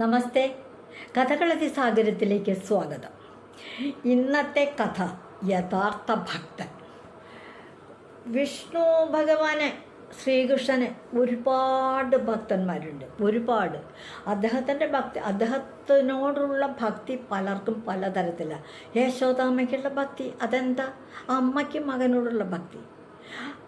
നമസ്തേ. കഥകളതി സാഗരത്തിലേക്ക് സ്വാഗതം. ഇന്നത്തെ കഥ യഥാർത്ഥ ഭക്തൻ. വിഷ്ണു ഭഗവാന് ശ്രീകൃഷ്ണന് ഒരുപാട് ഭക്തന്മാരുണ്ട്. ഒരുപാട്. അദ്ദേഹത്തിന്റെ ഭക്തി അദ്ദേഹത്തിനോടുള്ള ഭക്തി പലർക്കും പലതരത്തിലാണ് യശോദാമ്മയ്ക്കുള്ള ഭക്തി അതെന്താ? അമ്മയ്ക്ക് മകനോടുള്ള ഭക്തി.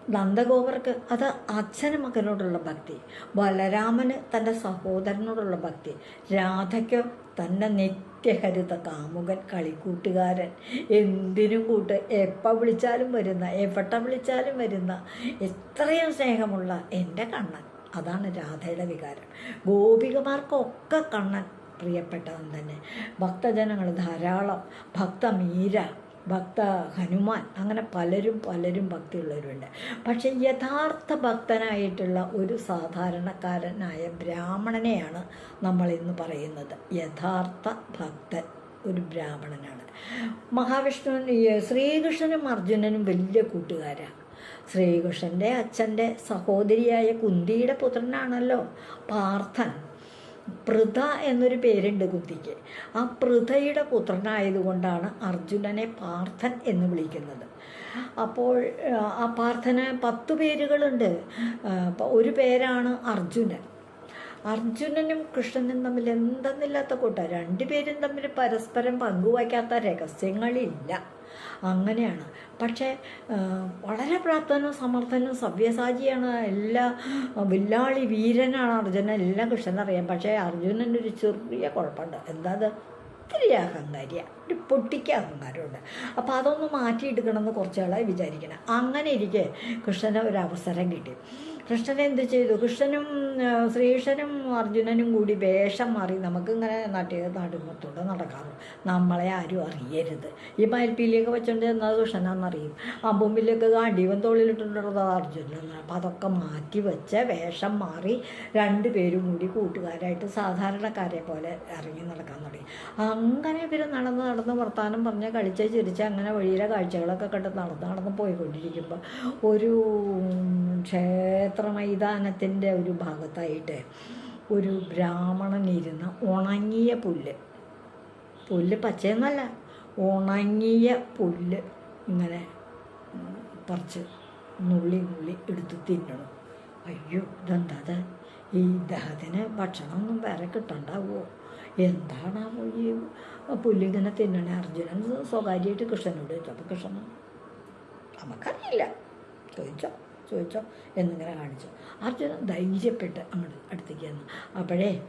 നന്ദഗോപർക്ക് അത് അച്ഛന് മകനോടുള്ള ഭക്തി ബലരാമന് തന്റെ സഹോദരനോടുള്ള ഭക്തി രാധയ്ക്ക് തന്റെ നിത്യഹരിത കാമുകൻ കളിക്കൂട്ടുകാരൻ എന്തിനും കൂട്ട് എപ്പോൾ വിളിച്ചാലും വരുന്ന എവിടെ വിളിച്ചാലും വരുന്ന എത്രയും സ്നേഹമുള്ള എന്റെ കണ്ണൻ. അതാണ് രാധയുടെ വികാരം. ഗോപികമാർക്കൊക്കെ കണ്ണൻ പ്രിയപ്പെട്ടവൻ തന്നെ. ഭക്തജനങ്ങൾ ധാരാളം. ഭക്ത മീര ഭക്ത ഹനുമാൻ അങ്ങനെ പലരും പലരും ഭക്തിയുള്ളവരുണ്ട്. പക്ഷെ യഥാർത്ഥ ഭക്തനായിട്ടുള്ള ഒരു സാധാരണക്കാരനായ ബ്രാഹ്മണനെയാണ് നമ്മൾ ഇന്ന് പറയുന്നത്. യഥാർത്ഥ ഭക്തൻ ഒരു ബ്രാഹ്മണനാണ്. മഹാവിഷ്ണുവിന് ശ്രീകൃഷ്ണനും അർജുനനും വലിയ കൂട്ടുകാരാണ് ശ്രീകൃഷ്ണന്റെ അച്ഛന്റെ സഹോദരിയായ കുന്തിയുടെ പുത്രനാണല്ലോ പാർത്ഥൻ. പൃഥ എന്നൊരു പേരുണ്ട് കുന്തിക്ക് ആ പൃഥയുടെ പുത്രനായതുകൊണ്ടാണ് അർജുനനെ പാർത്ഥൻ എന്ന് വിളിക്കുന്നത്. അപ്പോൾ ആ പാർത്ഥന് പത്ത് പേരുകളുണ്ട്. ഒരു പേരാണ് അർജുനൻ. അർജുനനും കൃഷ്ണനും തമ്മിൽ എന്തെന്നില്ലാത്ത കൂട്ടം. രണ്ടുപേരും തമ്മിൽ പരസ്പരം പങ്കുവയ്ക്കാത്ത രഹസ്യങ്ങളില്ല. അങ്ങനെയാണ്. പക്ഷേ വളരെ പ്രാപ്തനും സമർത്ഥനും സവ്യസാചിയാണ്. എല്ലാ വില്ലാളി വീരനാണ് അർജുനൻ. എല്ലാം കൃഷ്ണൻ അറിയാം പക്ഷേ അർജുനന്റെ ഒരു ചെറിയ കുഴപ്പമുണ്ട്. എന്താ അത്? ഒത്തിരി അഹങ്കാരിയാണ് ഒരു പൊട്ടിക്ക് അപ്പം അപ്പോൾ അതൊന്ന് മാറ്റിയെടുക്കണമെന്ന് കുറച്ച് ആളായി വിചാരിക്കണം. അങ്ങനെ ഇരിക്കെ കൃഷ്ണന് ഒരു അവസരം കിട്ടി. കൃഷ്ണൻ എന്ത് ചെയ്തു? കൃഷ്ണനും ശ്രീകൃഷ്ണനും അർജുനനും കൂടി വേഷം മാറി നമുക്കിങ്ങനെ നാട്ടിൽ നാടുമ്പത്തോടെ നടക്കാറ് നമ്മളെ ആരും അറിയരുത്. ഈ മയിൽപ്പീലിയൊക്കെ വെച്ചോണ്ട് എന്നാൽ കൃഷ്ണനാണെന്നറിയും അമ്പുമ്പിലൊക്കെ ഗാന്ഡീവൻ തോളിലിട്ടുള്ളത് അർജുനൻ. അപ്പം അതൊക്കെ മാറ്റി വെച്ച് വേഷം മാറി രണ്ട് പേരും കൂടി കൂട്ടുകാരായിട്ട് സാധാരണക്കാരെ പോലെ ഇറങ്ങി നടക്കാൻ തുടങ്ങി. അങ്ങനെ ഇവർ നടന്ന് നടന്ന് വർത്താനം പറഞ്ഞ് കളിച്ച് ചിരിച്ച് അങ്ങനെ വഴിയിലെ കാഴ്ചകളൊക്കെ കണ്ട് നടന്ന് നടന്ന് പോയിക്കൊണ്ടിരിക്കുമ്പോൾ ഒരു ക്ഷേത്ര മൈതാനത്തിന്റെ ഒരു ഭാഗത്തായിട്ട് ഒരു ബ്രാഹ്മണൻ ഇരുന്ന് ഉണങ്ങിയ പുല്ല്. പുല്ല് പച്ചയെന്നല്ല ഉണങ്ങിയ പുല്ല് ഇങ്ങനെ പറിച്ച് നുള്ളി നുള്ളി എടുത്ത് തിന്നണം. അയ്യോ ഇതെന്താ ഈ ഇദ്ദേഹത്തിന് ഭക്ഷണമൊന്നും വേറെ കിട്ടണ്ടാവോ? എന്താണാവോ ഈ പുല്ലിങ്ങനെ തിന്നണേ? അർജുനൻ സ്വകാര്യമായിട്ട് കൃഷ്ണനോട് ചോദിച്ചു. അപ്പോൾ കൃഷ്ണൻ നമുക്കറിയില്ല. ചോദിച്ചോ ചോദിച്ചോ. എന്നിങ്ങനെ കാണിച്ചു. അർജുനൻ ധൈര്യപ്പെട്ട് അങ്ങോട്ട് അടുത്തേക്ക് വന്നു അപ്പോഴേ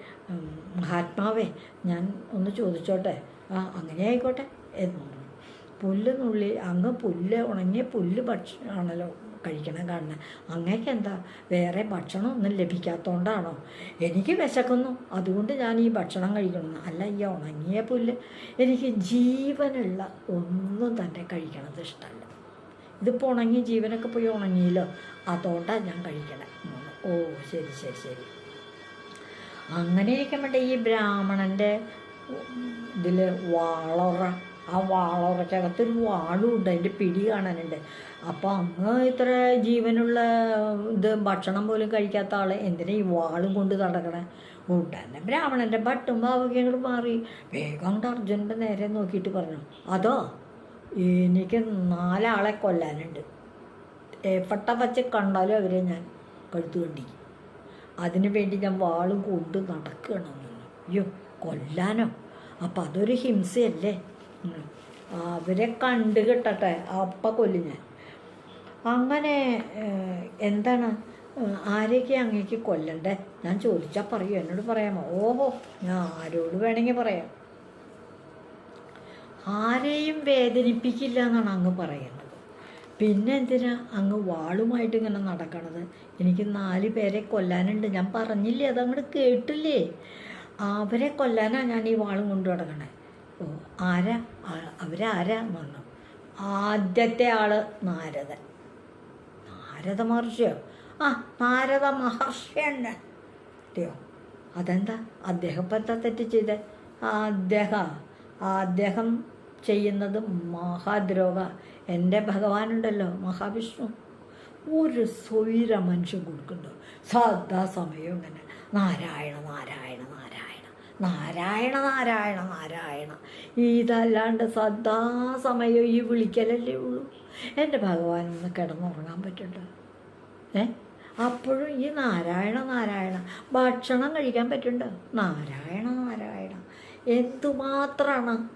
മഹാത്മാവേ ഞാൻ ഒന്ന് ചോദിച്ചോട്ടെ? ആ അങ്ങനെ ആയിക്കോട്ടെ. എന്ന് പറഞ്ഞു. പുല്ല് നുള്ളി അങ്ങ് പുല്ല് ഉണങ്ങിയ പുല്ല് ഭക്ഷണമാണല്ലോ കഴിക്കണം കാണുന്നത് അങ്ങേക്ക് എന്താ വേറെ ഭക്ഷണം ഒന്നും ലഭിക്കാത്തതുകൊണ്ടാണോ എനിക്ക് വിശക്കുന്നു. അതുകൊണ്ട് ഞാൻ ഈ ഭക്ഷണം കഴിക്കണം. അല്ല ഈ ഉണങ്ങിയ പുല്ല് എനിക്ക് ജീവനുള്ള ഒന്നും തന്നെ കഴിക്കണത് ഇഷ്ടമല്ല ഇതിപ്പോൾ ഉണങ്ങി ജീവനൊക്കെ പോയി ഉണങ്ങിയല്ലോ. അതുകൊണ്ടാണ് ഞാൻ കഴിക്കണേ. ഓ ശരി ശരി ശരി. അങ്ങനെ ഇരിക്കുമ്പോഴേ ഈ ബ്രാഹ്മണന്റെ ഇതിൽ വാളറ ആ വാളറക്കകത്തൊരു വാളും ഉണ്ട് അതിന്റെ പിടി കാണാനുണ്ട്. അപ്പോൾ അങ്ങ് ഇത്ര ജീവനുള്ള ഇത് ഭക്ഷണം പോലും കഴിക്കാത്ത ആൾ എന്തിനാ ഈ വാളും കൊണ്ട് നടക്കണേ? ഉടനെ ബ്രാഹ്മണന്റെ ഭട്ടും ഭാവൊക്കെ അങ്ങോട്ട് മാറി. വേഗം കൊണ്ട് അർജുനന്റെ നേരെ നോക്കിയിട്ട് പറഞ്ഞു അതോ എനിക്ക് നാലാളെ കൊല്ലാനുണ്ട്. എപ്പെട്ട വച്ച് കണ്ടാലും അവരെ ഞാൻ കഴുത്തു കണ്ടിക്കും അതിനു വേണ്ടി ഞാൻ വാളും കൊണ്ട് നടക്കുകയാണെന്ന് അയ്യോ കൊല്ലാനോ? അപ്പം അതൊരു ഹിംസയല്ലേ? അവരെ കണ്ടു കിട്ടട്ടെ. അപ്പ കൊല്ലു ഞാൻ. അങ്ങനെ എന്താണ്? ആരെയൊക്കെ അങ്ങേക്ക് കൊല്ലണ്ടേ? ഞാൻ ചോദിച്ചാൽ പറയൂ. എന്നോട് പറയാമോ? ഓഹോ ഞാൻ ആരോട് വേണമെങ്കിൽ പറയാം. ആരെയും വേദനിപ്പിക്കില്ല എന്നാണ് അങ്ങ് പറയുന്നത് പിന്നെ എന്തിനാ അങ്ങ് വാളുമായിട്ട് ഇങ്ങനെ നടക്കണത്? എനിക്ക് നാല് പേരെ കൊല്ലാനുണ്ട്. ഞാൻ പറഞ്ഞില്ലേ അതങ്ങോട്ട് കേട്ടില്ലേ? അവരെ കൊല്ലാനാണ് ഞാൻ ഈ വാളും കൊണ്ട് നടക്കണേ. ആരാ? അവരാരാ എന്ന് പറഞ്ഞു ആദ്യത്തെ ആൾ നാരദൻ. നാരദ മഹർഷിയോ? ആ നാരദ മഹർഷിയാണ് അതെയോ അതെന്താ? അദ്ദേഹം ഇപ്പം എന്താ തെറ്റ് ചെയ്തേ? അദ്ദേഹം അദ്ദേഹം ചെയ്യുന്നത് മഹാദ്രോഹ. എന്റെ ഭഗവാനുണ്ടല്ലോ മഹാവിഷ്ണു. ഒരു സ്വൈര മനുഷ്യൻ കൊടുക്കുന്നുണ്ടോ. സദാ സമയം ഇങ്ങനെ നാരായണ നാരായണ നാരായണ നാരായണ നാരായണ നാരായണ. ഇതല്ലാണ്ട് സദാസമയം ഈ വിളിക്കലല്ലേ ഉള്ളൂ. എന്റെ ഭഗവാൻ ഒന്ന് കിടന്നുറങ്ങാൻ പറ്റുണ്ടോ? ഏ? അപ്പോഴും ഈ നാരായണ നാരായണ. ഭക്ഷണം കഴിക്കാൻ പറ്റുണ്ടോ? നാരായണ നാരായണ. എന്തുമാത്രമാണ്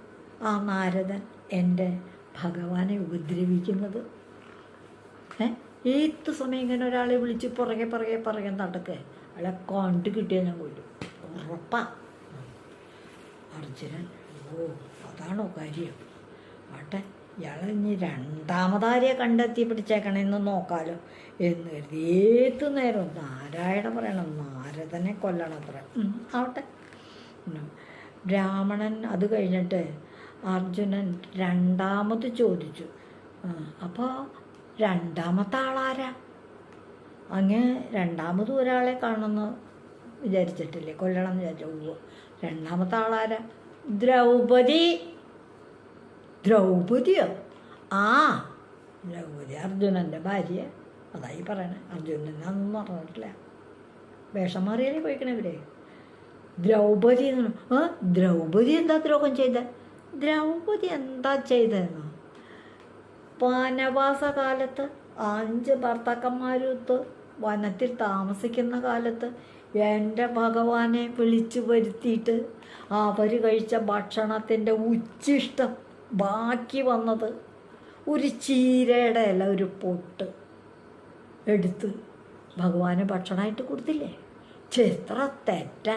ആ നാരദൻ എന്റെ ഭഗവാനെ ഉപദ്രവിക്കുന്നത്? ഏ? ഏത് സമയം ഇങ്ങനെ ഒരാളെ വിളിച്ച് പുറകെ പുറകെ പുറകെ നടക്കേ അയാളെ കണ്ട് കിട്ടിയാൽ ഞാൻ കൊല്ലും. ഉറപ്പാ. അർജുനൻ ഓ അതാണോ കാര്യം? ആട്ടെ ഇയാളെ ഇനി രണ്ടാമതാരെ കണ്ടെത്തി പിടിച്ചേക്കണമെന്ന് നോക്കാലോ. എന്ന് കരുതി. ഏത് നേരം നാരായണ പറയണം നാരദനെ കൊല്ലണം അത്ര ഉം, ആവട്ടെ. ബ്രാഹ്മണൻ അത് കഴിഞ്ഞിട്ട് അർജുനൻ രണ്ടാമത് ചോദിച്ചു. അപ്പോൾ രണ്ടാമത്തെ ആളാരാ? അങ്ങ് രണ്ടാമതും ഒരാളെ കാണണമെന്ന് വിചാരിച്ചിട്ടില്ലേ? കൊല്ലണം വിചാരിച്ചു. രണ്ടാമത്തെ ആളാരാ? ദ്രൗപദി. ദ്രൗപദിയോ ആ ദ്രൗപദി അർജുനന്റെ ഭാര്യ. അതായി പറയണേ അർജുനനൊന്നും പറഞ്ഞിട്ടില്ല. വേഷം മാറിയാലേ പോയിക്കണേ ഇവരെ? ദ്രൗപദി എന്ന് ദ്രൗപദി എന്താ ദ്രോഹം ചെയ്ത? ദ്രൗപദി എന്താ ചെയ്തതെന്നോ വനവാസ കാലത്ത് അഞ്ച് ഭർത്താക്കന്മാരൊത്ത് വനത്തിൽ താമസിക്കുന്ന കാലത്ത് എന്റെ ഭഗവാനെ വിളിച്ചു വരുത്തിയിട്ട് അവർ കഴിച്ച ഭക്ഷണത്തിന്റെ ഉച്ചിഷ്ടം ബാക്കി വന്നത് ഒരു ചീരയുടെ ഇല ഒരു പൊട്ട് എടുത്ത് ഭഗവാന് ഭക്ഷണമായിട്ട് കൊടുത്തില്ലേ? ചിത്ര തെറ്റ.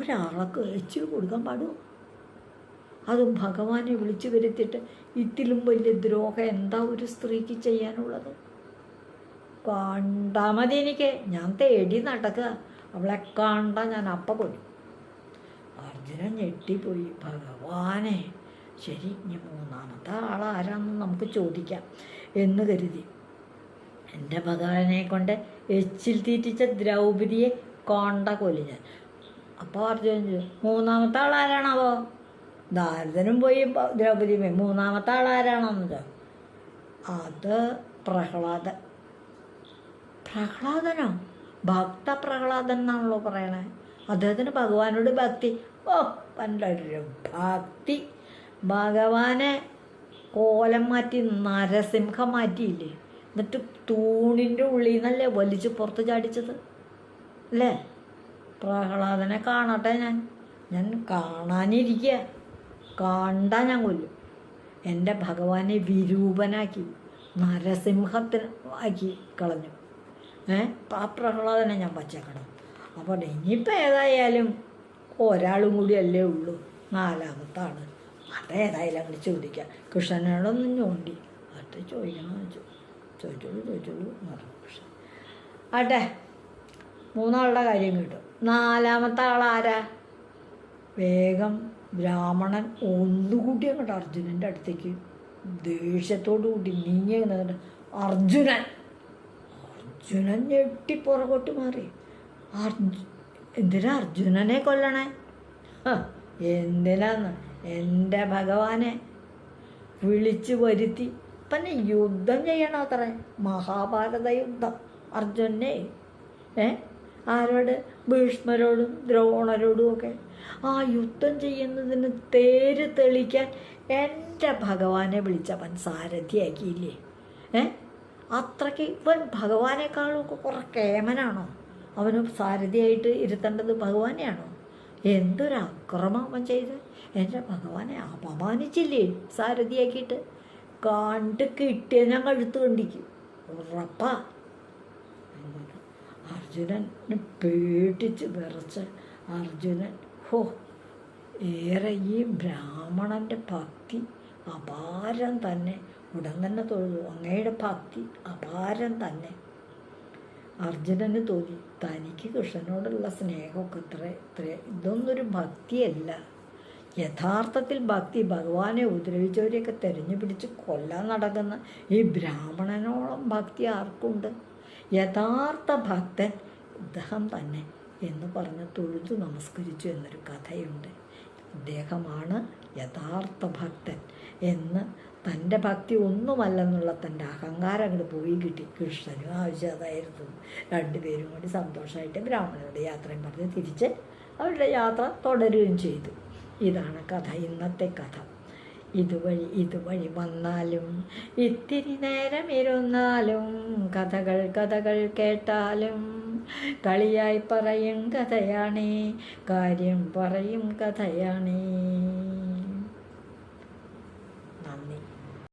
ഒരാളൊക്കെ ഇച്ചിരി കൊടുക്കാൻ പാടുമോ അതും ഭഗവാനെ വിളിച്ചു വരുത്തിയിട്ട് ഇതിലും വലിയ ദ്രോഹം എന്താ ഒരു സ്ത്രീക്ക് ചെയ്യാനുള്ളത്? കണ്ടാ മതി എനിക്ക്. ഞാൻ തേടി നടക്കുക അവളെ കണ്ട ഞാൻ അപ്പ കൊല്ലും. അർജുനൻ ഞെട്ടിപ്പോയി. ഭഗവാനെ ശരി ഇനി മൂന്നാമത്തെ ആളാരാന്ന് നമുക്ക് ചോദിക്കാം എന്ന് കരുതി. എന്റെ ഭഗവാനെ കൊണ്ട് എച്ചിൽ തീറ്റിച്ച ദ്രൗപതിയെ കോണ്ട കൊല്ലി ഞാൻ. അപ്പോൾ അർജുനൻ മൂന്നാമത്തെ ആളാരാണാവോ? ദാരിദനും പോയി പോയി. മൂന്നാമത്തെ ആളാരാണെന്ന് അത് പ്രഹ്ലാദൻ. പ്രഹ്ലാദനോ? ഭക്ത പ്രഹ്ലാദൻ എന്നാണല്ലോ പറയണേ. അദ്ദേഹത്തിന് ഭഗവാനോട് ഭക്തി. ഓ പണ്ടൊരു ഭക്തി. ഭഗവാനെ കോലം മാറ്റി നരസിംഹം മാറ്റിയില്ലേ? എന്നിട്ട് തൂണിന്റെ ഉള്ളിൽ നിന്നല്ലേ വലിച്ച് പുറത്ത് ചാടിച്ചത്? അല്ലേ? പ്രഹ്ലാദനെ കാണട്ടെ ഞാൻ. ഞാൻ കാണാനിരിക്കുക കണ്ടാ ഞാൻ കൊല്ലും. എന്റെ ഭഗവാനെ വിരൂപനാക്കി നരസിംഹത്തിന് ആക്കി കളഞ്ഞു. ആ പ്രഹ്ലാദനെ ഞാൻ വച്ചേക്കണം അപ്പോൾ ഇനിയിപ്പോൾ ഏതായാലും ഒരാളും കൂടിയല്ലേ ഉള്ളൂ. നാലാമത്താണ്. അത് അതേതായാലും അങ്ങോട്ട് ചോദിക്കാം. കൃഷ്ണനോടൊന്നും ചോണ്ടി അത് ചോദിക്കണമെന്ന് വെച്ചു. ചോദിച്ചോളൂ ചോദിച്ചോളൂ എന്ന് പറഞ്ഞു കൃഷ്ണൻ. ആട്ടെ മൂന്നാളുടെ കാര്യം കിട്ടും. നാലാമത്തെ ആളാരാ വേഗം ബ്രാഹ്മണൻ ഒന്നുകൂടി അങ്ങോട്ട് അർജുനന്റെ അടുത്തേക്ക് ദേഷ്യത്തോടു കൂടി നീങ്ങി അർജുനൻ. അർജുനൻ ഞെട്ടി പുറകോട്ട് മാറി. അർജു എന്തിനാ അർജുനനെ കൊല്ലണേ? എന്തിനാന്ന്? എന്റെ ഭഗവാനെ. വിളിച്ചു വരുത്തി. പിന്നെ യുദ്ധം ചെയ്യണം അത്ര. മഹാഭാരത യുദ്ധം. അർജുനെ. ഏ? ആരോട്? ഭീഷ്മരോടും ദ്രോണരോടും ഒക്കെ. ആ യുദ്ധം ചെയ്യുന്നതിന് തേര് തെളിക്കാൻ എന്റെ ഭഗവാനെ വിളിച്ചവൻ സാരഥിയാക്കിയില്ലേ? ഏ? അത്രയ്ക്ക് ഇവൻ ഭഗവാനേക്കാളും ഒക്കെ കുറേ കേമനാണോ? അവന് സാരഥിയായിട്ട് ഇരുത്തേണ്ടത് ഭഗവാനെയാണോ? എന്തൊരു അക്രമം അവൻ ചെയ്ത്. എന്റെ ഭഗവാനെ അപമാനിച്ചില്ലേ സാരഥിയാക്കിയിട്ട്? കണ്ട് കിട്ടിയ ഞാൻ കഴുത്ത് കണ്ടിക്കും. ഉറപ്പാ. അർജുനൻ പേടിച്ച് വിറച്ച്. അർജുനൻ ഹോ ഏറെ ഈ ബ്രാഹ്മണന്റെ ഭക്തി അപാരം തന്നെ. ഉടൻ തന്നെ തൊഴുതു. അങ്ങയുടെ ഭക്തി അപാരം തന്നെ. അർജുനന് തോന്നി തനിക്ക് കൃഷ്ണനോടുള്ള സ്നേഹമൊക്കെ ഇത്ര ഇത്ര. ഇതൊന്നൊരു ഭക്തിയല്ല. യഥാർത്ഥത്തിൽ ഭക്തി. ഭഗവാനെ ഉപദ്രവിച്ചവരെയൊക്കെ തെരഞ്ഞു പിടിച്ച് കൊല്ലാൻ നടക്കുന്ന ഈ ബ്രാഹ്മണനോളം ഭക്തി ആർക്കുണ്ട്? യഥാർത്ഥ ഭക്തൻ ഇദ്ദേഹം തന്നെ എന്ന് പറഞ്ഞ് തൊഴുതു നമസ്കരിച്ചു എന്നൊരു കഥയുണ്ട്. ഇദ്ദേഹമാണ് യഥാർത്ഥ ഭക്തൻ എന്ന് തന്റെ ഭക്തി ഒന്നുമല്ലെന്നുള്ള തന്റെ അഹങ്കാരം അങ്ങോട്ട് പോയി കിട്ടി. കൃഷ്ണനും ആവശ്യമായിരുന്നു രണ്ടുപേരും കൂടി സന്തോഷമായിട്ട് ബ്രാഹ്മണരുടെ യാത്രയും പറഞ്ഞ് തിരിച്ച് അവരുടെ യാത്ര തുടരുകയും ചെയ്തു. ഇതാണ് കഥ ഇന്നത്തെ കഥ. ഇതുവഴി ഇതുവഴി വന്നാലും ഇത്തിരി നേരം ഇരുന്നാലും കഥകൾ കഥകൾ കേട്ടാലും കളിയായി പറയും കഥയാണേ കാര്യം പറയും കഥയാണേ.